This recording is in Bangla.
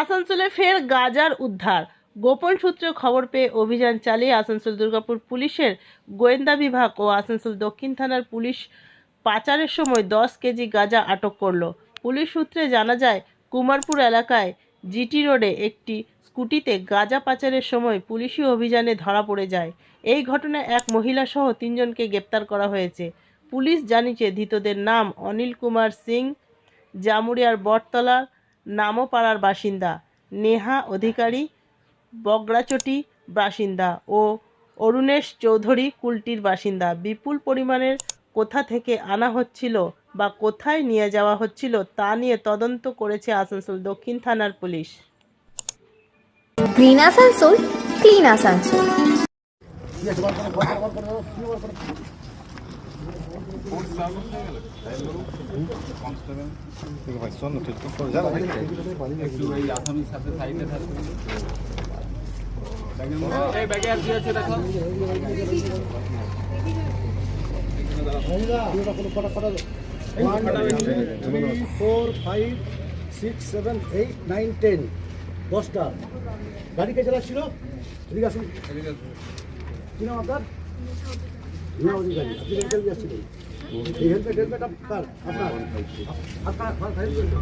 আসানসোলে ফের গাজার উদ্ধার। গোপন সূত্রে খবর পেয়ে অভিযান চালিয়ে আসানসোল দুর্গাপুর পুলিশের গোয়েন্দা বিভাগ ও আসানসোল দক্ষিণ থানার পুলিশ পাচারের সময় দশ কেজি গাঁজা আটক করল। পুলিশ সূত্রে জানা যায়, কুমারপুর এলাকায় জিটি রোডে একটি স্কুটিতে গাঁজা পাচারের সময় পুলিশি অভিযানে ধরা পড়ে যায়। এই ঘটনায় এক মহিলা সহ তিনজনকে গ্রেপ্তার করা হয়েছে। পুলিশ জানিয়েছে, ধৃতদের নাম অনিল কুমার সিং জামুরিয়ার বটতলার নামপাড়ার বাসিন্দা। নেহা অধিকারী, বগড়াচটি বাসিন্দা ও অরুণেশ চৌধুরী কুলটির বাসিন্দা। বিপুল পরিমাণের কোথা থেকে আনা হচ্ছিল বা কোথায় নিয়ে যাওয়া হচ্ছিল তা নিয়ে তদন্ত করেছে আসানসোল দক্ষিণ থানার police. Asansol, clean Asansol. Four five six seven eight nine ten দশটা। গাড়ি কে চালাচ্ছিল? এদিকে আসুন কি নাম আপনার? না অধিকারী আপনি আসছিলেন এই হেলমেট হেলমেট আপনার আপনার আপনার আপনার